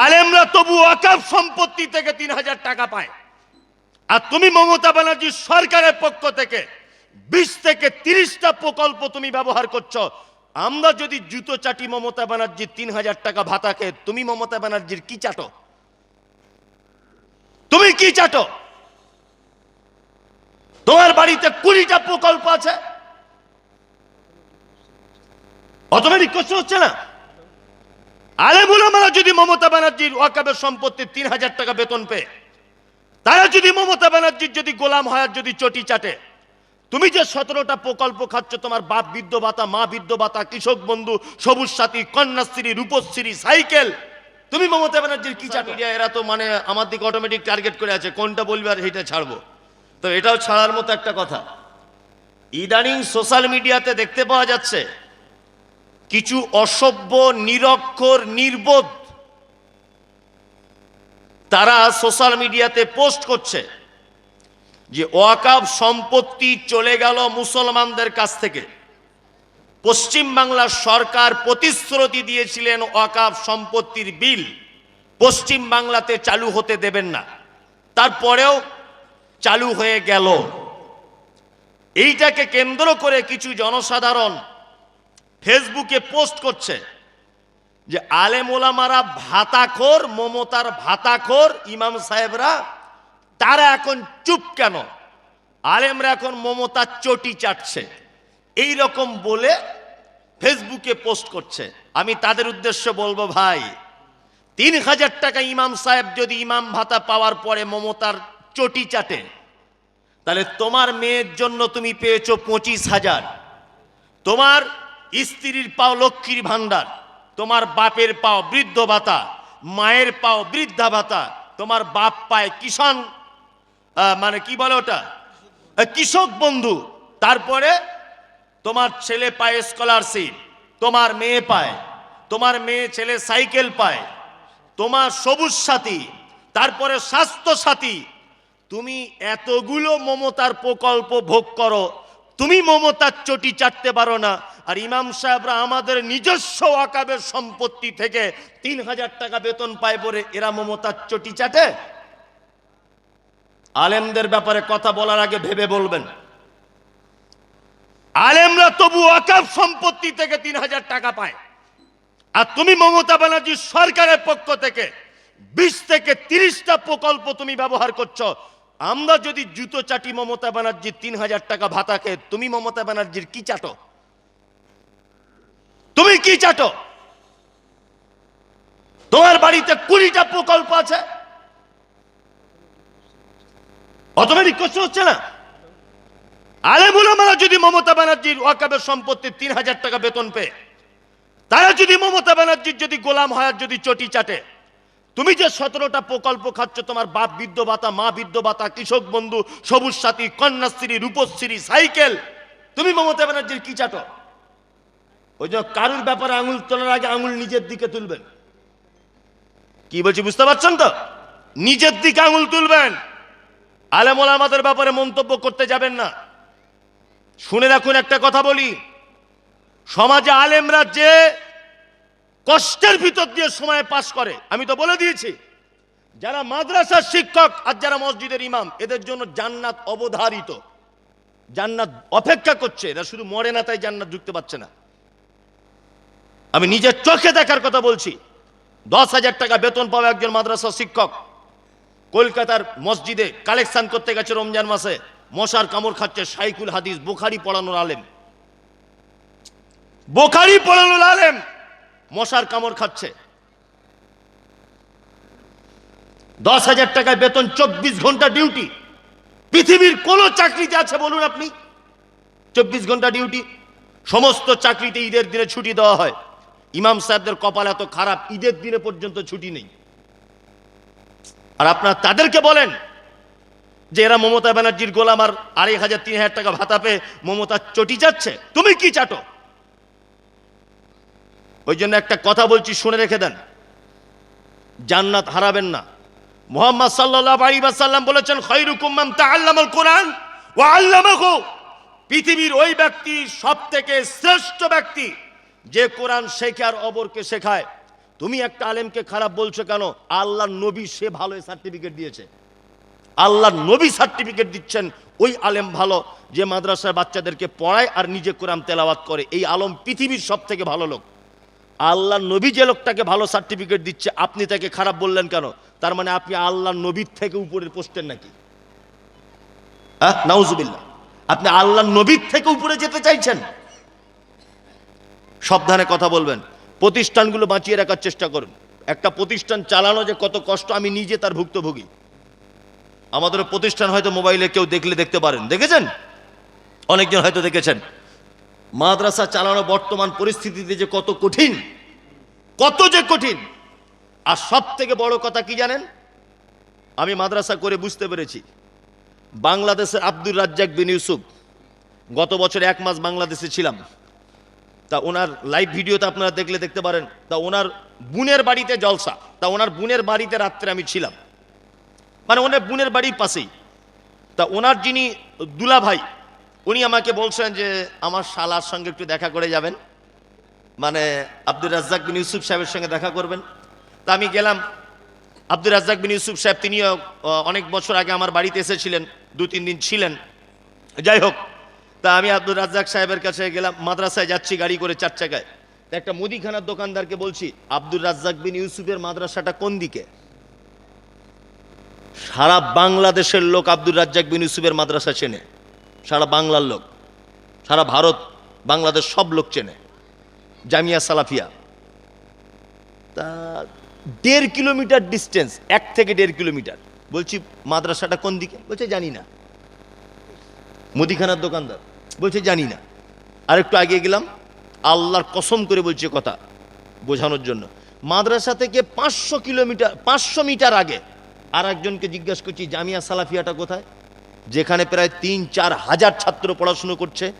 আলেমরা তবু ওয়াকাফ সম্পত্তি থেকে তিন হাজার টাকা পায়। আর তুমি মমতা ব্যানার্জি সরকারের পক্ষ থেকে বিশ থেকে তিরিশটা প্রকল্প তুমি ব্যবহার করছ। আমরা যদি জুতো চাটি মমতা ব্যানার্জির তিন হাজার টাকা ভাতা খেয়ে, তুমি মমতা ব্যানার্জির কি চাটো? তুমি কি চাটো? তোমার বাড়িতে কুড়িটা প্রকল্প আছে? অটোমেটিক কোশ্চেন হচ্ছে না? আলেমুল আমরা যদি মমতা ব্যানার্জির ওয়াকাবের সম্পত্তির তিন হাজার টাকা বেতন পেয়ে, তারা যদি মমতা ব্যানার্জির যদি গোলাম হয় যদি চটি চাটে, তুমি যে সতেরোটা প্রকল্প খাচ্ছ, তোমার বাপ বৃদ্ধ ভাতা, মা বৃদ্ধ ভাতা, কৃষক বন্ধু, সবুজ সাথী, কন্যাশ্রী, রূপশ্রী, সাইকেল, তুমি মমতা ব্যানার্জির কি মিডিয়া এরা তো মানে আমার দিকে অটোমেটিক টার্গেট করে আছে, কোনটা বলবে আর এটা ছাড়বো। তো এটাও ছাড়ার মতো একটা কথা। ইদানিং সোশ্যাল মিডিয়াতে দেখতে পাওয়া যাচ্ছে কিছু অসভ্য, নিরক্ষর, নির্বোধ তারা সোশ্যাল মিডিয়াতে পোস্ট করছে যে ওয়াকাব সম্পত্তি চলে গেল মুসলমানদের কাছ থেকে। পশ্চিম বাংলার সরকার প্রতিশ্রুতি দিয়েছিলেন ওয়াকাব সম্পত্তির বিল পশ্চিম বাংলাতে চালু হতে দেবেন না। তারপরেও চালু হয়ে গেল। এইটাকে কেন্দ্র করে কিছু জনসাধারণ ফেসবুকে পোস্ট করছে যে আলেম ওলামারা ভাতাখোর, মমতার ভাতাখোর, ইমাম সাহেবরা, তারা এখন চুপ কেন? আলেমরা এখন মমতার চটি চাটছে। এই রকম বলে ফেসবুকে পোস্ট করছে। আমি তাদের উদ্দেশ্য বলব, ভাই, তিন হাজার টাকা ইমাম সাহেব যদি ইমাম ভাতা পাওয়ার পরে মমতার চটি চাটে, তাহলে তোমার মেয়ের জন্য তুমি পেয়েছ পঁচিশ হাজার। তোমার স্ত্রীর পাও লক্ষ্মীর ভাণ্ডার, তোমার বাপের পাও বৃদ্ধ ভাতা, মায়ের পাও বৃদ্ধা ভাতা, তোমার বাপ পায় কিষান মানে কি বলে ওটা? কৃষক বন্ধু। তারপরে তোমার ছেলে পায় স্কলারশিপ তোমার মেয়ে পায়, তোমার মেয়ে ছেলে সাইকেল পায়, তোমার সবুজ সাথী, তারপরে স্বাস্থ্য সাথী। তুমি এতগুলো মমতার প্রকল্প ভোগ করো তুমি মমতার চটি চাটতে পারো না। আর ইমাম সাহেবরা আমাদের নিজস্ব আকাবের সম্পত্তি থেকে তিন হাজার টাকা বেতন পায় বলে এরা মমতার চটি চাটে? আলেমদের ব্যাপারে কথা বলার আগে ভেবে বলবেন। আলেমরা তবু আকাব সম্পত্তি থেকে তিন হাজার টাকা পায়। আর তুমি মমতা ব্যানার্জি সরকারের পক্ষ থেকে বিশ থেকে তিরিশটা প্রকল্প তুমি ব্যবহার করছ। আমরা যদি জুতো চাটি মমতা ব্যানার্জির তিন হাজার টাকা ভাতাকে তুমি মমতা ব্যানার্জির কি চাটো? তুমি কি চাটো? তোমার বাড়িতে কুড়িটা প্রকল্প আছে। অটোমেটিক কোশ্চেন হচ্ছে না? আলেমুল আমরা যদি মমতা ব্যানার্জির ওয়াকাবের সম্পত্তির তিন হাজার টাকা বেতন পেয়ে, তারা যদি মমতা ব্যানার্জির যদি গোলাম হয় যদি চটি চাটে তুমি যে সতেরোটা প্রকল্প খাচ্ছ, তোমার বাপ বৃদ্ধ ভাতা মা বৃদ্ধ ভাতা কৃষক বন্ধু, সবুজ সাথী, কন্যাশ্রী, রূপশ্রী, সাইকেল, তুমি মমতা ব্যানার্জির কি চাটো? ওই জন্য কারুর ব্যাপারে আঙুল তোলার আগে আঙুল নিজের দিকে তুলবেন। কি বলছি, বুঝতে পারছেন তো? নিজের দিকে আঙুল তুলবেন। আলেমল আমাদের ব্যাপারে মন্তব্য করতে যাবেন না। শুনে রাখুন একটা কথা বলি। সমাজে আলেমরা যে কষ্টের ভিতর দিয়ে সময় পাস করে। আমি তো বলে দিয়েছি, যারা মাদ্রাসার শিক্ষক আর যারা মসজিদের ইমাম, এদের জন্য জান্নাত অবধারিত। জান্নাত অপেক্ষা করছে, এরা শুধু মরে না, তাই জান্নাত ঢুকতে পারছে না। আমি নিজের চোখে দেখার কথা বলছি, দশ হাজার টাকা বেতন পাবে একজন মাদ্রাসা শিক্ষক, কলকাতার মসজিদে কালেকশন করতে গেছে রমজান মাসে, মশার কামড় খাচ্ছে সাইকুল হাদিস, বোখারি পড়ানোর আলেম। বোখারি পড়ানোর আলেম মশার কামড় খাচ্ছে। দশ হাজার টাকায় বেতন, চব্বিশ ঘণ্টা ডিউটি। পৃথিবীর কোন চাকরিতে আছে বলুন আপনি? চব্বিশ ঘণ্টা ডিউটি। সমস্ত চাকরিতে ঈদের দিনে ছুটি দেওয়া হয়। ইমাম সাহেবদের কপাল এত খারাপ, ঈদের দিনে পর্যন্ত ছুটি নেই। আর আপনার তাদেরকে বলেন যে এরা মমতা ব্যানার্জির গোলাম আর আড়াই হাজার, তিন হাজার টাকা ভাতা পেয়ে মমতা চটি যাচ্ছে তুমি কি চাটো? ওই জন্য একটা কথা বলছি, শুনে রেখে দেন। জান্নাত হারাবেন না। মোহাম্মদ সাল্লাহ আলী সাল্লাম বলেছেন খৈরুকুম মান তাআল্লামাল কোরআন আল্লামাহু। পৃথিবীর ওই ব্যক্তি সব থেকে শ্রেষ্ঠ ব্যক্তি। যে কোরআন শেখে আর অবরকে শেখায়। তুমি একটা আলেমকে খারাপ বলছো কেন? আল্লাহ নবী সে ভালো সার্টিফিকেট দিয়েছে। আল্লাহ নবী সার্টিফিকেট দিচ্ছেন, ওই আলেম ভালো যে মাদ্রাসার বাচ্চাদেরকে পড়ায় আর নিজে কোরআন তেলাওয়াত করে। এই আলম পৃথিবীর সব থেকে ভালো লোক। আল্লাহ নবী যে লোকটাকে ভালো সার্টিফিকেট দিচ্ছে, আপনি তাকে খারাপ বললেন কেন? তার মানে আপনি আল্লাহ নবীর থেকে উপরের পোস্টের নাকি? হ্যাঁ নাউজুবিল্লাহ। আপনি আল্লাহ নবীর থেকে উপরে যেতে চাইছেন? সাবধানে কথা বলবেন। প্রতিষ্ঠানগুলো বাঁচিয়ে রাখার চেষ্টা করুন। একটা প্রতিষ্ঠান চালানো যে কত কষ্ট, আমি নিজে তার ভুক্তভোগী। আমাদের প্রতিষ্ঠান হয়তো মোবাইলে কেউ দেখলে দেখতে পারেন। দেখেছেন? অনেকজন হয়তো দেখেছেন। মাদ্রাসা চালানো বর্তমান পরিস্থিতিতে যে কত কঠিন, কত যে কঠিন। আর সব থেকে বড় কথা কি জানেন? আমি মাদ্রাসা করে বুঝতে পেরেছি। বাংলাদেশের আব্দুর রাজ্জাক বিন ইউসুফ, গত বছর এক মাস বাংলাদেশে ছিলাম। তা ওনার লাইভ ভিডিওতে আপনারা দেখলে দেখতে পারেন, তা ওনার বোনের বাড়িতে জলসা, তা ওনার বোনের বাড়িতে রাত্রে আমি ছিলাম। মানে ওনার বোনের বাড়ির পাশেই। তা ওনার যিনি দুলা ভাই উনি আমাকে বলছেন যে আমার শালার সঙ্গে একটু দেখা করে যাবেন। মানে আব্দুর রাজ্জাক বিন ইউসুফ সাহেবের সঙ্গে দেখা করবেন। তা আমি গেলাম। আব্দুর রাজ্জাক বিন ইউসুফ সাহেব তিনিও অনেক বছর আগে আমার বাড়িতে এসেছিলেন, দু তিন দিন ছিলেন। যাই হোক, তা আমি আব্দুর রাজ্জাক সাহেবের কাছে গেলাম, মাদ্রাসায় যাচ্ছি গাড়ি করে চার চাকায়। তা একটা মুদিখানার দোকানদারকে বলছি, আব্দুর রাজ্জাক বিন ইউসুফের মাদ্রাসাটা কোন দিকে? সারা বাংলাদেশের লোক আব্দুর রাজ্জাক বিন ইউসুফের মাদ্রাসা চেনে। সারা বাংলার লোক, সারা ভারত, বাংলাদেশ সব লোক চেনে। জামিয়া সালাফিয়া। তা দেড় কিলোমিটার ডিস্টেন্স এক থেকে দেড় কিলোমিটার। বলছি, মাদ্রাসাটা কোন দিকে? বলছে, জানি না। মুদিখানার দোকানদার। বলছে, জানি না। আর একটু আগে গেলাম, আল্লাহর কসম করে বলছে কথা বোঝানোর জন্য। মাদ্রাসা থেকে পাঁচশো কিলোমিটার, পাঁচশো মিটার আগে আর একজনকে জিজ্ঞাসা করছি, জামিয়া সালাফিয়াটা কোথায়? যেখানে প্রায় তিন, চার হাজার ছাত্র পড়াশুনো করছে।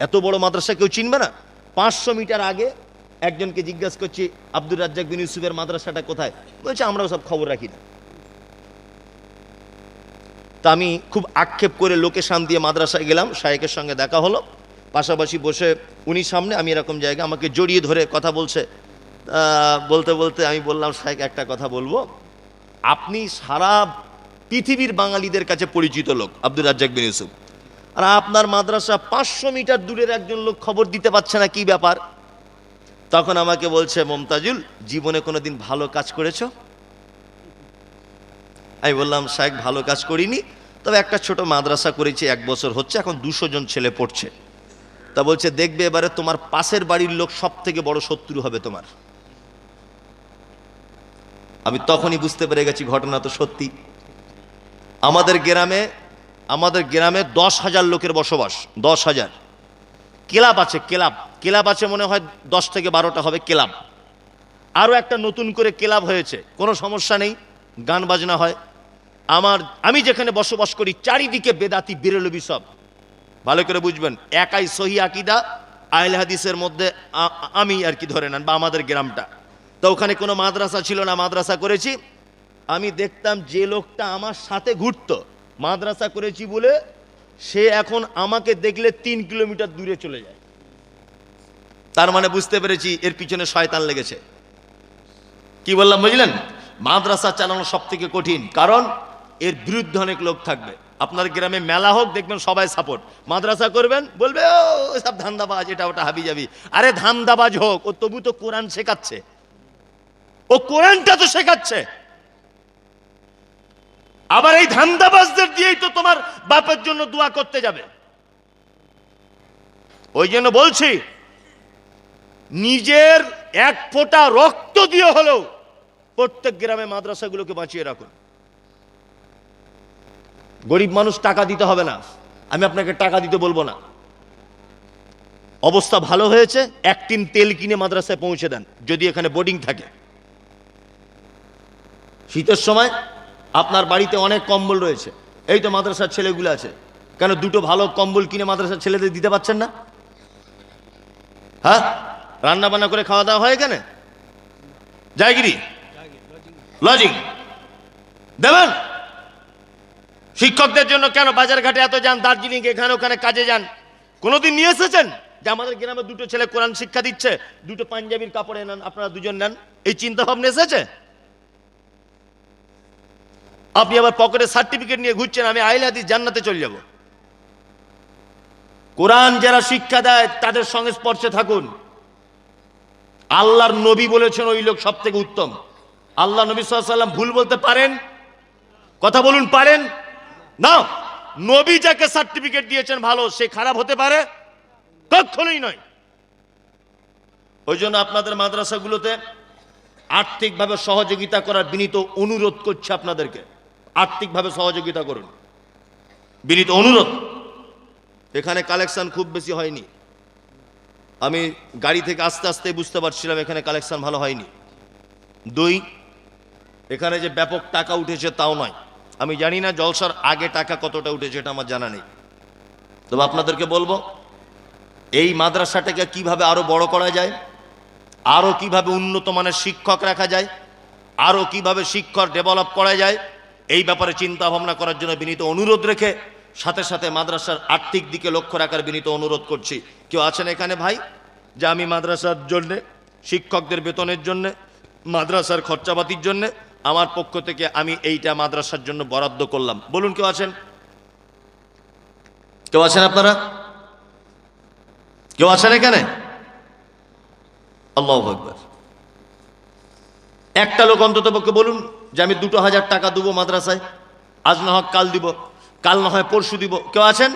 এত বড় মাদ্রাসা কেউ চিনবে না? পাঁচশো মিটার আগে একজনকে জিজ্ঞাসা করছি, আব্দুর রাজ্জাক বিন ইউসুফের মাদ্রাসাটা কোথায়? বলছে, আমরাও সব খবর রাখি না। তা আমি খুব আক্ষেপ করে লোকেশান দিয়ে মাদ্রাসায় গেলাম, শায়েকের সঙ্গে দেখা হলো। পাশাপাশি বসে উনি সামনে, আমি এরকম জায়গা আমাকে জড়িয়ে ধরে কথা বলছে। বলতে বলতে আমি বললাম, শায়েক, একটা কথা বলব। আপনি সারা পৃথিবীর বাঙালিদের কাছে পরিচিত লোক আব্দুল রাজ্জাক বিন ইউসুফ। আর আপনার মাদ্রাসা পাঁচশো মিটার দূরের একজন লোক খবর দিতে পারছে না, কি ব্যাপার? তখন আমাকে বলছে, মমতাজুল, জীবনে কোনোদিন ভালো কাজ করেছ? আমি বললাম শাহেক ভালো কাজ করিনি। তবে একটা ছোট মাদ্রাসা করেছি, এক বছর হচ্ছে, এখন দুশো জন ছেলে পড়ছে। তা বলছে, দেখবে এবারে তোমার পাশের বাড়ির লোক সব থেকে বড় শত্রু হবে তোমার। আমি তখনই বুঝতে পেরে গেছি, ঘটনা তো সত্যি। আমাদের গ্রামে আমাদের গ্রামে দশ হাজার লোকের বসবাস, দশ হাজার। ক্লাব আছে, ক্লাব। ক্লাব আছে মনে হয় দশ থেকে বারোটা হবে ক্লাব। আরও একটা নতুন করে ক্লাব হয়েছে, কোনো সমস্যা নেই, গান বাজনা হয়। আমার, আমি যেখানে বসবাস করি, চারিদিকে বেদাতি, বিরলবি সব। ভালো করে বুঝবেন, একাই সহি আকিদা আইল হাদিসের মধ্যে আমি আর কি ধরে নেন, বা আমাদের গ্রামটা। তো ওখানে কোনো মাদ্রাসা ছিল না, মাদ্রাসা করেছি আমি দেখতাম যে লোকটা আমার সাথে ঘুরতো। মাদ্রাসা করেছি বলে সে এখন আমাকে দেখলে তিন কিলোমিটার দূরে চলে যায়। তার মানে বুঝতে পেরেছি এর পিছনে শয়তান লেগেছে। কি বললাম বুঝলেন? মাদ্রাসা চালানো সব থেকে কঠিন, কারণ এর বিরুদ্ধে অনেক লোক থাকবে। আপনার গ্রামে মেলা হোক, দেখবেন সবাই সাপোর্ট মাদ্রাসা করবেন, বলবে, ও সব ধান্দাবাজ, এটা ওটা হাবি যাবি আরে ধান্দাবাজ হোক, ও তবু তো কোরআন শেখাচ্ছে। ও কোরআনটা তো শেখাচ্ছে। আবার এই ধান্দাবাজদের দিয়েই তো তোমার বাপের জন্য দোয়া করতে যাবে। ওই জন্য বলছি, নিজের এক ফোঁটা রক্ত দিয়ে হলেও প্রত্যেক গ্রামে মাদ্রাসাগুলোকে বাঁচিয়ে রাখুন। গরিব মানুষ টাকা দিতে হবে না, আমি আপনাকে টাকা দিতে বলব না। অবস্থা ভালো হয়েছে, এক টিন তেল কিনে মাদ্রাসায় পৌঁছে দেন, যদি এখানে বোর্ডিং থাকে। শীতের সময় আপনার বাড়িতে অনেক কম্বল রয়েছে। এই তো মাদ্রাসার ছেলেগুলো আছে। কেন দুটো ভালো কম্বল কিনে মাদ্রাসার ছেলেদের দিতে পারছেন না? হ্যাঁ? রান্না বান্না করে খাওয়া দাওয়া হয় এখানে? জায়গিরি? লজিং? দেবেন? শিক্ষকদের জন্য কেন বাজার ঘাটে এত যান দার্জিলিং এখানে ওখানে কাজে যান? কোনোদিন নিয়ে এসেছেন? যে আমাদের গ্রামে দুটো ছেলে কোরআন শিক্ষা দিচ্ছে, দুটো পাঞ্জাবির কাপড়ে নেন আপনারা দুজন নেন। এই চিন্তা ভাবনা এসেছে? আপনি আবার পকেটে সার্টিফিকেট নিয়ে ঘুরছেন, আমি আইলে হাদিস জান্নাতে চলে যাব। কোরআন যারা শিক্ষা দেয়, তাদের সঙ্গে স্পর্শে থাকুন। আল্লাহর নবী বলেছেন, ওই লোক সব থেকে উত্তম। আল্লাহ নবী সাল্লাম ভুল বলতে পারেন? কথা বলুন, পারেন? না। নবী যাকে সার্টিফিকেট দিয়েছেন ভালো, সে খারাপ হতে পারে? কখনোই নয়। ওই জন্য আপনাদের মাদ্রাসাগুলোতে আর্থিকভাবে সহযোগিতা করার বিনীত অনুরোধ করছে আপনাদেরকে। আর্থিকভাবে সহযোগিতা করুন। বিনীত অনুরোধ, এখানে কালেকশন খুব বেশি হয়নি। আমি গাড়ি থেকে আস্তে আস্তে বুঝতে পারছিলাম এখানে কালেকশন ভালো হয়নি। দুই, এখানে যে ব্যাপক টাকা উঠেছে তাও নয়। আমি জানি না জলসার আগে টাকা কতটা উঠেছে এটা আমার জানা নেই। তবে আপনাদেরকে বলব, এই মাদ্রাসাটাকে কীভাবে আরও বড় করা যায় আরও কীভাবে উন্নত মানের শিক্ষক রাখা যায় আরও কীভাবে শিক্ষক ডেভেলপ করা যায় এই ব্যাপারে চিন্তা ভাবনা করার জন্য বিনীত অনুরোধ রেখে সাথে সাথে মাদ্রাসার আর্থিক দিকে লক্ষ্য রাখার বিনীত অনুরোধ করছি। কেউ আছেন এখানে ভাই? যে আমি মাদ্রাসার জন্যে, শিক্ষকদের বেতনের জন্যে, মাদ্রাসার খরচাপাতির জন্যে, আমার পক্ষ থেকে আমি এইটা মাদ্রাসার জন্য বরাদ্দ করলাম। বলুন, কেউ আছেন? কেউ আছেন আপনারা? কেউ আছেন এখানে? আল্লাহ একবার একটা লোক অন্তত পক্ষে বলুন যে আমি দুটো হাজার টাকা দেবো মাদ্রাসায়, আজ না হয় কাল দিব, কাল না হয় পরশু দিব। কেউ আছেন?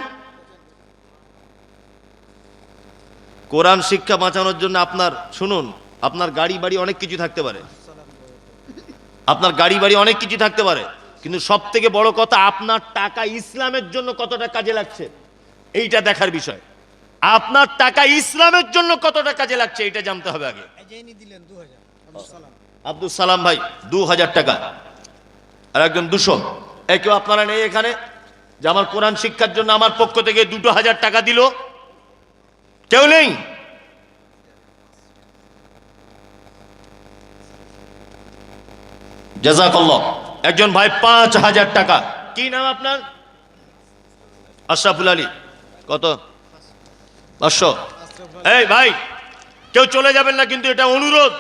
কোরআন শিক্ষা বাঁচানোর জন্য আপনার, শুনুন, আপনার গাড়ি বাড়ি অনেক কিছু থাকতে পারে। আপনার গাড়ি বাড়ি অনেক কিছু থাকতে পারে। কিন্তু সব থেকে বড় কথা, আপনার টাকা ইসলামের জন্য কতটা কাজে লাগছে? এইটা দেখার বিষয়। আপনার টাকা ইসলামের জন্য কতটা কাজে লাগছে এটা জানতে হবে আগে। দিলেন আব্দুল সালাম ভাই দু হাজার টাকা। আর একজন দুশো। এ কেউ আপনারা নেই এখানে? যে আমার কোরআন শিক্ষার জন্য আমার পক্ষ থেকে দুটো হাজার টাকা দিল? কেউ নেই? একজন ভাই, পাঁচ হাজার টাকা। কি নাম আপনার? আশরাফুল আলী। কত? পাঁচশো। এই ভাই, কেউ চলে যাবেন না, কিন্তু এটা অনুরোধ।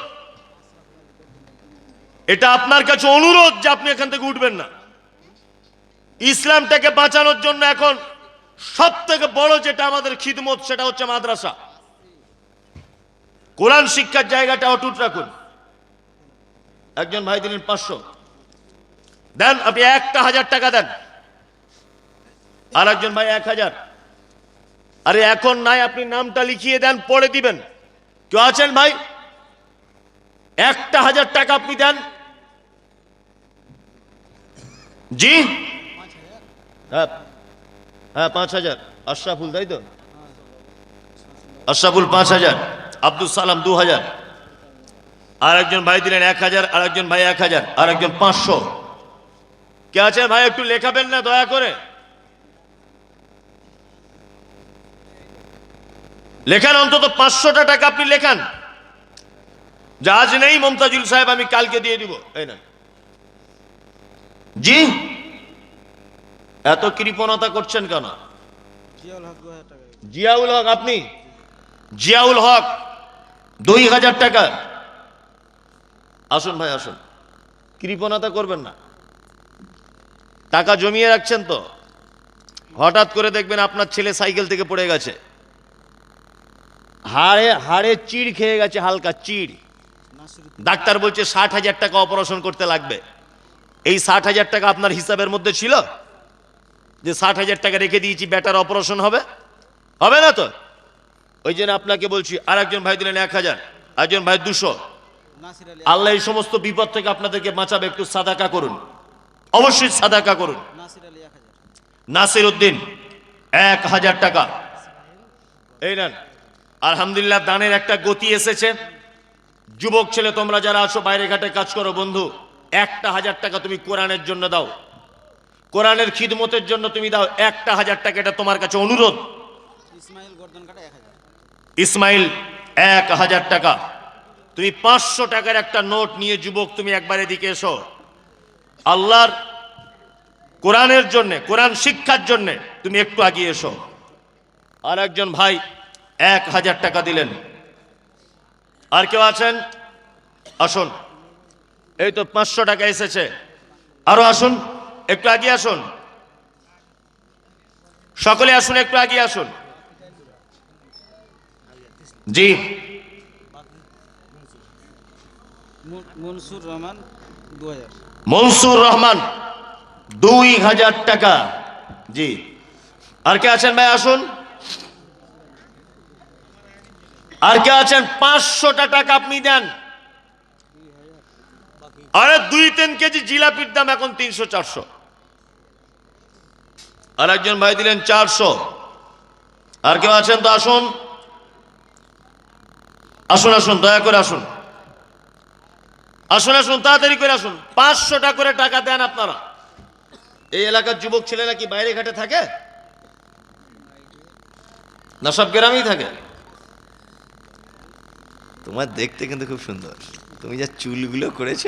এটা আপনার কাছে অনুরোধ যে আপনি এখান থেকে উঠবেন না। ইসলামটাকে বাঁচানোর জন্য এখন সব থেকে বড় যেটা আমাদের খিদমত, সেটা হচ্ছে মাদ্রাসা। কোরআন শিক্ষার জায়গাটা অটুট রাখুন। একজন ভাই দিলেন পাঁচশো। দেন আপনি একটা হাজার টাকা দেন। আর একজন ভাই এক হাজার। আরে এখন নাই, আপনি নামটা লিখিয়ে দেন, পরে দিবেন। কেউ আছেন ভাই? একটা হাজার টাকা আপনি দেন জি? হ্যাঁ হ্যাঁ পাঁচ হাজার। আশরাফুল তাই তো? আশরাফুল পাঁচ হাজার আব্দুল সালাম দু হাজার। আর একজন ভাই দিলেন এক হাজার আর একজন ভাই এক হাজার আর একজন পাঁচশো। কে আছে ভাই একটু লেখাবেন না দয়া করে? লেখান অন্তত পাঁচশোটা টাকা আপনি লেখান। যা আজ নেই মমতাজুল সাহেব আমি কালকে দিয়ে দিব। এই না জি? এত কৃপণতা করছেন কেন? জিয়াউল হক আপনি? জিয়াউল হক দুই হাজার টাকা। আসুন ভাই আসুন। কৃপণতা করবেন না। টাকা জমিয়ে রাখছেন তো। হঠাৎ করে দেখবেন আপনার ছেলে সাইকেল থেকে পড়ে গেছে। হাড়ে হাড়ে চিড় খেয়ে গেছে হালকা চিড়। ডাক্তার বলছে ষাট হাজার টাকা অপারেশন করতে লাগবে। এই ষাট হাজার টাকা আপনার হিসাবের মধ্যে ছিল? যে ষাট হাজার টাকা রেখে দিয়েছি, ব্যাটার অপারেশন হবে? হবে না তো? ওই জন্য আপনাকে বলছি আর একজন ভাই দিলেন এক হাজার একজন ভাই দুশো। আল্লাহ এই সমস্ত বিপদ থেকে আপনাদেরকে বাঁচাবে, একটু সাদাকা করুন। অবশ্যই সাদাকা করুন। নাসির উদ্দিন, এক হাজার টাকা। এই নেন। আলহামদুলিল্লাহ, দানের একটা গতি এসেছে। যুবক ছেলে, তোমরা যারা আছো, বাইরে ঘাটে কাজ করো, বন্ধু। একটা হাজার টাকা তুমি কোরআনের জন্য দাও। কোরআনের খিদমতের জন্য তুমি দাও একটা হাজার টাকা এটা তোমার কাছে অনুরোধ। ইসমাইল এক হাজার টাকা। তুমি পাঁচশো টাকার একটা নোট নিয়ে যুবক তুমি একবার এদিকে এসো। আল্লাহর কোরআনের জন্য কোরআন শিক্ষার জন্য তুমি একটু আগিয়ে এসো। আর একজন ভাই এক হাজার টাকা দিলেন। আর কেউ আছেন? আসুন। এই তো পাঁচশো টাকা এসেছে। আরও আসুন একটু আগিয়ে আসুন। সকলে আসুন একটু আগিয়ে আসুন। জি। মনসুর রহমান মনসুর রহমান দুই হাজার টাকা। জি। আর কে আছেন ভাই আসুন। আর কে আছেন? পাঁচশোটা টাকা আপনি দেন। আরে দুই তিন কেজি জিলাপির দাম এখন তিনশো, চারশো। আর একজন ভাই দিলেন চারশো। আর কেউ আছেন তো? আসুন। আসুন আসুন, দয়া করে আসুন। আসুন আসুন, তাড়াতাড়ি করে আসুন। পাঁচশো টাকা করে টাকা দেন আপনারা। এই এলাকার যুবক ছেলেরা কি বাইরে ঘাটে থাকে? না, সব গ্রামেই থাকে। তোমার দেখতে কিন্তু খুব সুন্দর। তুমি যা চুলগুলো করেছ?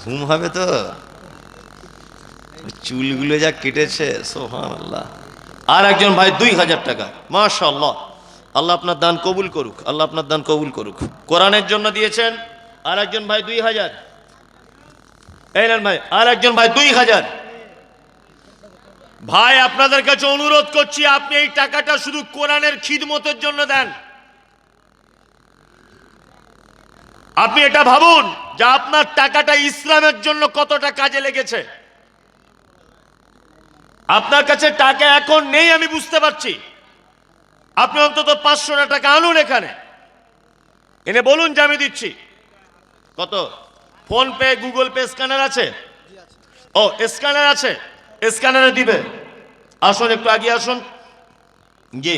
ঘুম হবে তো? চুলগুলো যা কেটেছে সোহান আল্লাহ আর একজন ভাই দুই হাজার টাকা। মাশাল্লাহ আল্লাহ আপনার দান কবুল করুক আল্লাহ আপনার দান কবুল করুক। কোরআনের জন্য দিয়েছেন আর একজন ভাই দুই হাজার। এই নেন ভাই আর একজন ভাই দুই হাজার। ভাই আপনাদের কাছে অনুরোধ করছি আপনি এই টাকাটা শুধু কোরআনের খিদমতের জন্য দেন। আপনি এটা ভাবুন যে আপনার টাকাটা ইসলামের জন্য কতটা কাজে লেগেছে। আপনার কাছে টাকা এখন নেই আমি বুঝতে পারছি। আপনি অন্তত পাঁচশো টাকা আনুন এখানে। এনে বলুন যে আমি দিচ্ছি। কত? PhonePe Google pay scanner আছে? ও, স্ক্যানার আছে। স্ক্যানারে দিবে। আসুন, একটু আগে আসুন। জি।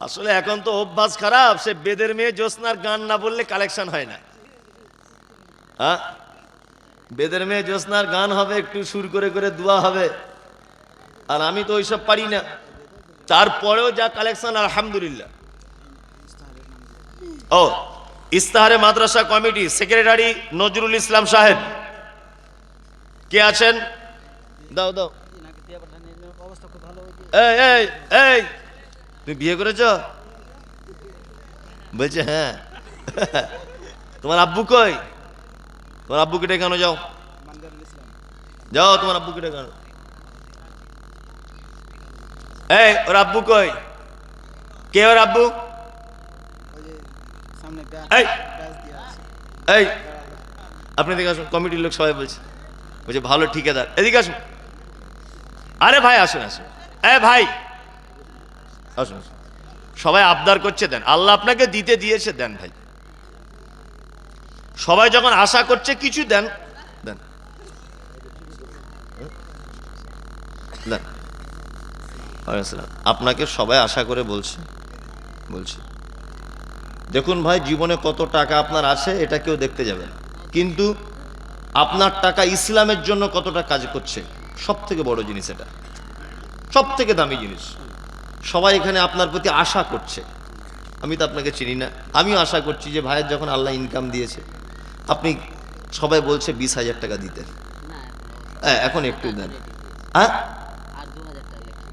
আসলে এখন তো অভ্যাস খারাপ সে বেদের মেয়ে জ্যোৎস্নার গান না বললে কালেকশন হয় না। হ্যাঁ? বেদের মেয়ে জ্যোৎস্নার গান হবে একটু সুর করে করে দোয়া হবে। আর আমি তো ওইসব পারি না। তারপরেও যা কালেকশন আলহামদুলিল্লাহ। ও ইস্তাহারে মাদ্রাসা কমিটি সেক্রেটারি নজরুল ইসলাম সাহেব। কে আছেন? দাও দাও। এই। তুমি বিয়ে করেছ? বলছে হ্যাঁ। তোমার আব্বু কই? তোমার আব্বুকে ডেকে আনো, যাও। যাও, তোমার আব্বুকে ডেকে আনো। এই, ওর আব্বু কই? কে ওর আব্বু? এই। আপনি এদিকে আসুন, কমিটির লোক সবাই বলছে। বলছে, ভালো ঠিকাদার। এদিকে আসুন। আরে ভাই, আসুন আসুন। এ ভাই। সবাই আবদার করছে, দেন। আল্লাহ আপনাকে দিতে দিয়েছে, দেন ভাই। সবাই যখন আশা করছে, কিছু দেন দেন। আপনাকে সবাই আশা করে বলছে বলছে। দেখুন ভাই, জীবনে কত টাকা আপনার আছে, এটা কেউ দেখতে যাবে কিন্তু আপনার টাকা ইসলামের জন্য কতটা কাজ করছে সব থেকে বড় জিনিস এটা। সব থেকে দামি জিনিস। সবাই এখানে আপনার প্রতি আশা করছে। আমি তো আপনাকে চিনি না। আমিও আশা করছি যে ভাইয়ের যখন আল্লাহ ইনকাম দিয়েছে, আপনি সবাই বলছে বিশ হাজার টাকা দিতে হ্যাঁ এখন একটু দেন। হ্যাঁ?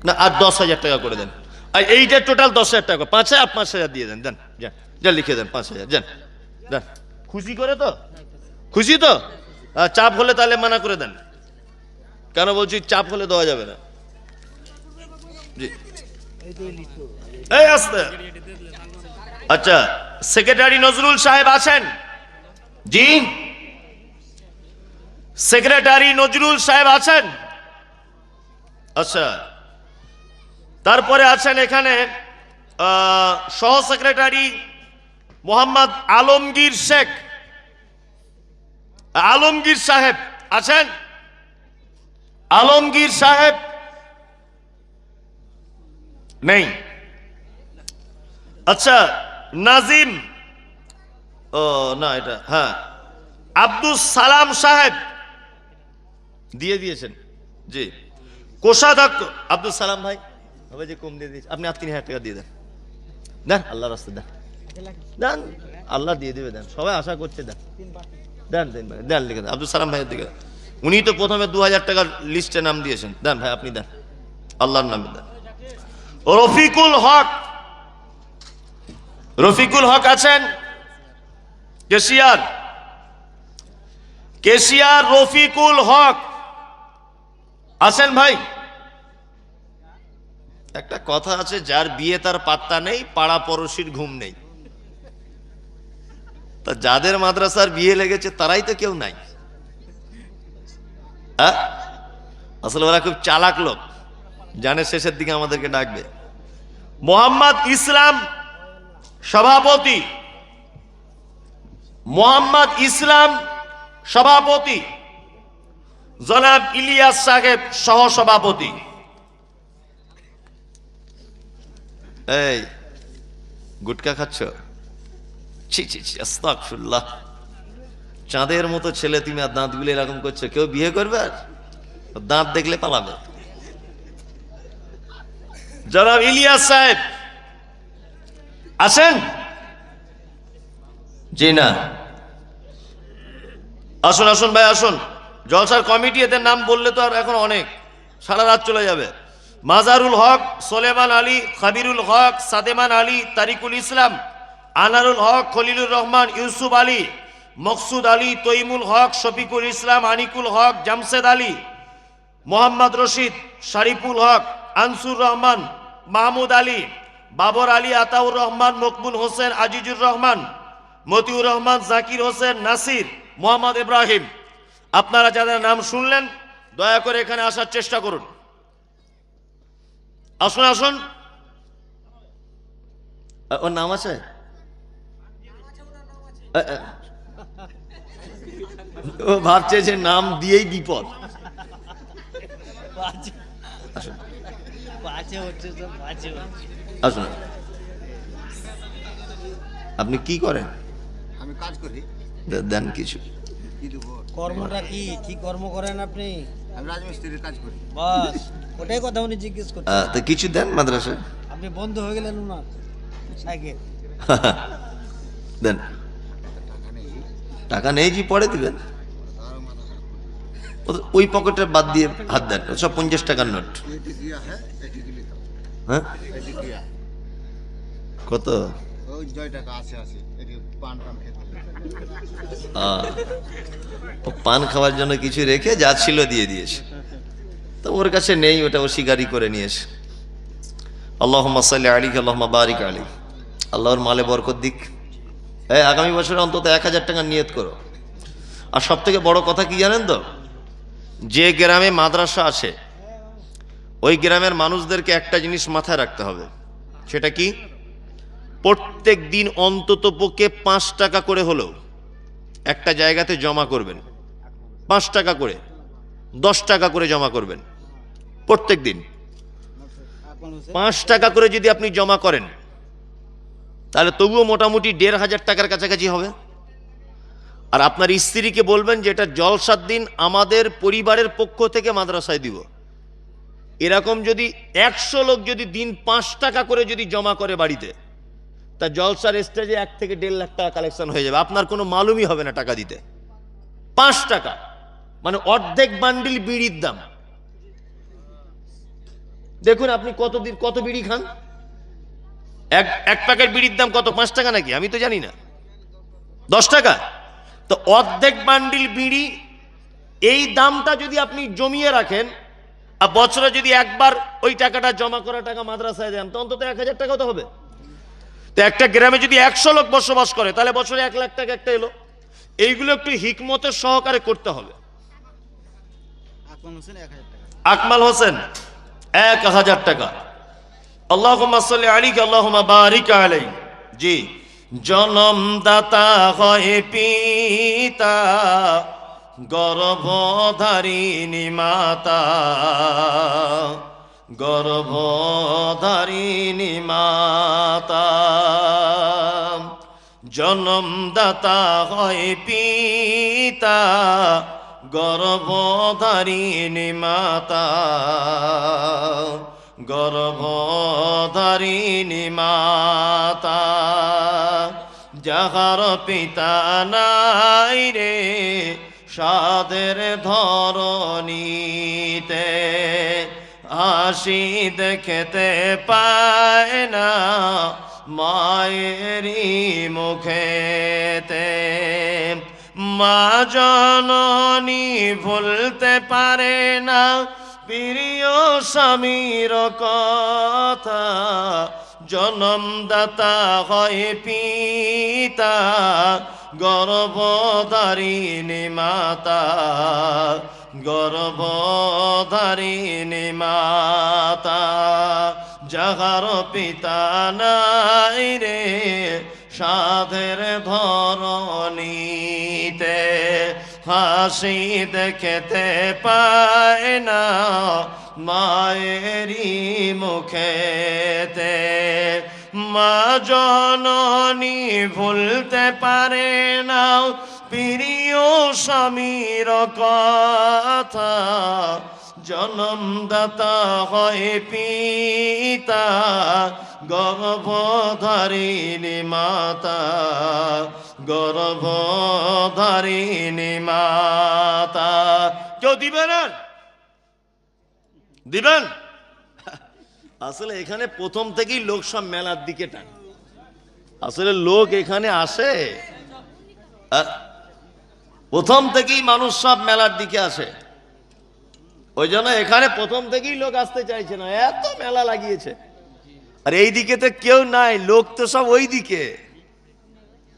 না, আর দশ হাজার টাকা করে দেন। আর এইটা টোটাল দশ হাজার টাকা। পাঁচ হাজার পাঁচ হাজার দিয়ে দেন। দেন যান যান লিখে দেন পাঁচ হাজার। যান দেন। খুশি করে তো? খুশি তো? চাপ হলে তাহলে মানা করে দেন। কেন বলছি চাপ হলে দেওয়া যাবে না? জি। এই আসতে। আচ্ছা সেক্রেটারি নজরুল সাহেব আছেন? জি। সেক্রেটারি নজরুল সাহেব আছেন? আচ্ছা। তারপরে আছেন এখানে সহ সেক্রেটারি মোহাম্মদ আলমগীর শেখ। আলমগীর সাহেব আছেন? আলমগীর সাহেব নেই। আচ্ছা নাজিম, ও, না, এটা হ্যাঁ। আব্দুল সালাম সাহেব, দিয়ে দিয়েছেন। জি। কোষাধ্যক্ষ আব্দুল সালাম ভাই হবে যে কম দিয়ে দিয়েছে, আপনি আর তিন হাজার টাকা দিয়ে দেন। দেন আল্লাহ রাস্তা দেন। দেন, আল্লাহ দিয়ে দেবে, দেন। সবাই আশা করছে, দেন। দেন দেন, ভাই, দেন, লিখে দেন। আব্দুল সালাম ভাইয়ের দিকে। উনি তো প্রথমে দু হাজার টাকার লিস্টে নাম দিয়েছেন। দেন, ভাই, আপনি দেন। আল্লাহর নামে দেন। রফিকুল হক। রফিকুল হক আছেন? কেশিয়ার। কেশিয়ার রফিকুল হক। আছেন ভাই? একটা কথা আছে, যার বিয়ে তার পাত্তা নেই, পাড়া পড়শির ঘুম নেই। তা যাদের মাদ্রাসার বিয়ে লেগেছে, তারাই তো কেউ নাই। হ্যাঁ? আসলে ওরা খুব চালাক লোক। জানে শেষের দিকে আমাদেরকে ডাকবে। মোহাম্মদ ইসলাম সভাপতি। মোহাম্মদ ইসলাম সভাপতি। জনাব ইলিয়াস সাহেব সহ সভাপতি এই, গুটকা খাচ্ছ? ছি ছি ছি, আস্তাগফিরুল্লাহ। চাঁদের মতো ছেলে তুমি আর দাঁত দাঁতগুলো এরকম করছ। কেউ বিয়ে করবে দাঁত দেখলে পালাবে। জনাব ইলিয়াস সাহেব আছেন? জি না। আসুন আসুন ভাই আসুন। জলসার কমিটি এদের নাম বললে তো আর এখন অনেক। সারা রাত চলে যাবে। মাজারুল হক সোলেমান আলী খাবিরুল হক সাদেমান আলী তারিকুল ইসলাম আনারুল হক খলিলুর রহমান ইউসুফ আলী মকসুদ আলী তৈমুল হক শফিকুল ইসলাম আনিকুল হক জামশেদ আলী মোহাম্মদ রশিদ শারিফুল হক আনসুর রহমান মাহমুদ আলী বাবর আলী আতাউর রহমান মকবুল হোসেন আজিজুর রহমান মতিউর রহমান জাকির হোসেন নাসির মোহাম্মদ ইব্রাহিম। আপনারা যাদের নাম শুনলেন দয়া করে এখানে আসার চেষ্টা করুন। আসুন আসুন। ওর নাম আছে। ও ভাবছে যে নাম দিয়েই বিপদ আসুন বাজে হচ্ছে সব বাজে হচ্ছে আসুন। আপনি কি করেন? আমি কাজ করি। দেন কিছু। কর্মটা কি? কি কর্ম করেন আপনি? আমি রাজমিস্ত্রির কাজ করি। বাস ওটাই কথা উনি জিজ্ঞেস করছেন। তো কিছু দেন মাদ্রাসায়? আপনি বন্ধু হয়ে গেলেন ওনার সাইকেল। দেন। টাকা নেই। টাকা নেই জি পরে দিবেন। ওই পকেটে বাদ দিয়ে হাত দেন। সব পঞ্চাশ টাকার নোট। হ্যাঁ? কত? পান খাওয়ার জন্য কিছু রেখে যা ছিল দিয়ে দিয়েছে। তো ওর কাছে নেই, ওটা ও শিকারি করে নিয়েছে। আল্লাহ সাল্লি আলী আল্লাহ বারিক আলী আল্লাহর মালে বরকত দিক। হ্যাঁ আগামী বছরে অন্তত এক হাজার টাকা নিয়ত করো। আর সব থেকে বড় কথা কি জানেন তো? যে গ্রামে মাদ্রাসা আছে, ওই গ্রামের মানুষদেরকে একটা জিনিস মাথায় রাখতে হবে। সেটা কি? প্রত্যেক দিন অন্তত পক্ষে পাঁচ টাকা করে হলেও একটা জায়গাতে জমা করবেন। পাঁচ টাকা করে, দশ টাকা করে জমা করবেন। প্রত্যেক দিন। পাঁচ টাকা করে যদি আপনি জমা করেন, তাহলে তবুও মোটামুটি দেড় হাজার টাকার কাছাকাছি হবে। আর আপনার স্ত্রীকে বলবেন যে এটা জলসার দিন আমাদের পরিবারের পক্ষ থেকে মাদ্রাসায় দিব। এরকম যদি একশো লোক যদি দিন পাঁচ টাকা করে যদি জমা করে বাড়িতে, তা জলসার স্টেজে এক থেকে দেড় লাখ টাকা কালেকশন হয়ে যাবে। আপনার কোনো মালুমই হবে না টাকা দিতে। পাঁচ টাকা। মানে অর্ধেক বান্ডিল বিড়ির দাম। দেখুন আপনি কত দিন, কত বিড়ি খান? এক এক প্যাকেট বিড়ির দাম কত? পাঁচ টাকা নাকি? আমি তো জানি না। দশ টাকা? তো অর্ধেক বান্ডিল বিড়ি এই দামটা যদি আপনি জমিয়ে রাখেন আর বছরে যদি একবার ওই টাকাটা জমা করা টাকা মাদ্রাসায় দেন তো অন্তত এক হাজার টাকা তো হবে। তো একটা গ্রামে যদি একশো লোক বসবাস করে তাহলে বছরে এক লাখ টাকা একটা এলো। এইগুলো একটু হিকমতের সহকারে করতে হবে। আকমল হোসেন এক হাজার টাকা। আল্লাহ আলী আল্লাহ বারিক আলাই জি। জনমদাতা হয় পিতা গর্ভধারিণী মাতা গর্ভধারিণী মাতা জনমদাতা হয় পিতা গর্ভধারিণী মাতা গর্ভধারিণী মাতা যাহার পিতা নাই রে সাদের ধরণীতে। হাসি দেখতে পায় না মায়েরই মুখেতে। মা জননী ভুলতে পারে না প্রিয় স্বামীর কথা, জনমদাতা হয় পিতা গর্ভধারিণী মাতা গর্ভধারিণী মাতা যাহার পিতা নাই রে, সাধের ধরণীতে হাসি দেখতে পায় না মায়েরই মুখেতে। মা জননী ভুলতে পারে না প্রিয় স্বামীর কথা। জনমদাতা হয় পিতা, গর্ভধারিণী মাতা। গর্ভধারিণী মাতা। কেউ দিবেন আর? দিবেন? আসলে এখানে প্রথম থেকেই লোক সব মেলার দিকে টানে। আসলে লোক এখানে আসে প্রথম থেকেই মানুষ সব মেলার দিকে আসে। ওই জন্য এখানে প্রথম থেকেই লোক আসতে চাইছে না, এত মেলা লাগিয়েছে। আর এই দিকে তো কেউ নাই, লোক তো সব ওই দিকে।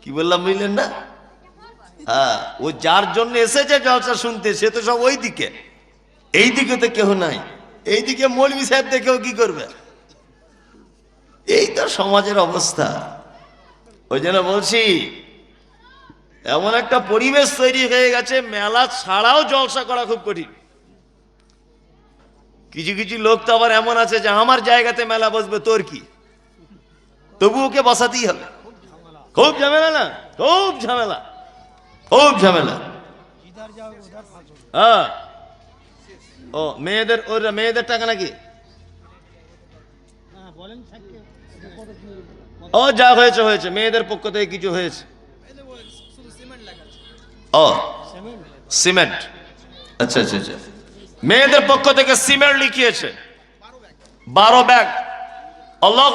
কি বললাম বুঝলেন না? হ্যাঁ ও যার জন্য এসেছে জলসা শুনতে, সে তো সব ওই দিকে এই দিকে তো কেউ নাই। এই এইদিকে মৌলবি সাহেব দেখেও কি করবে? এই তো সমাজের অবস্থা। ওই জন্য বলছি, এমন একটা পরিবেশ তৈরি হয়ে গেছে, মেলা ছাড়াও জলসা করা খুব কঠিন। কিছু কিছু লোক তো আবার এমন আছে যে, আমার জায়গাতে মেলা বসবে, তোর কি? তবু ওকে বসাতেই হবে। খুব ঝামেলা না, খুব ঝামেলা খুব ঝামেলা। হ্যাঁ। ও, মেয়েদের, ওর মেয়েদের টাকা নাকি? ও, যা হয়েছে হয়েছে, মেয়েদের পক্ষ থেকে কিছু হয়েছে। ও, সিমেন্ট। আচ্ছা আচ্ছা আচ্ছা। মেয়েদের পক্ষ থেকে সিমেন্ট লিখিয়েছে। বারো ব্যাগ। আল্লাহ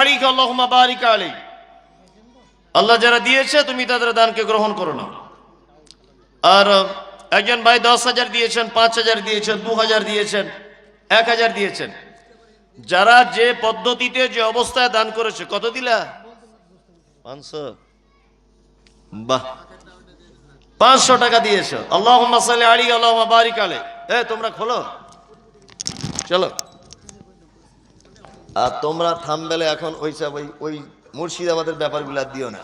আলী আল্লাহ বারিক আলী আল্লাহ যারা দিয়েছে, তুমি তাদের দানকে গ্রহণ করো না। আর একজন ভাই দশ হাজার দিয়েছেন, পাঁচ হাজার দিয়েছেন, দু হাজার দিয়েছেন, এক হাজার দিয়েছেন। যারা যে পদ্ধতিতে, যে অবস্থায় দান করেছে, কত দিলা? পাঁচশো। বাহ। পাঁচশো টাকা দিয়েছ। আল্লাহ সাল্লি আলী আল্লাহ বারিক আলে এ, তোমরা খোলো। চলো। আর তোমরা থামবেলে এখন ওইসব ওই ওই মুর্শিদাবাদের ব্যাপারগুলো দিও না।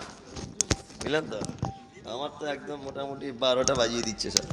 বুঝলেন তো? আমার তো একদম মোটামুটি বারোটা বাজিয়ে দিচ্ছে স্যার।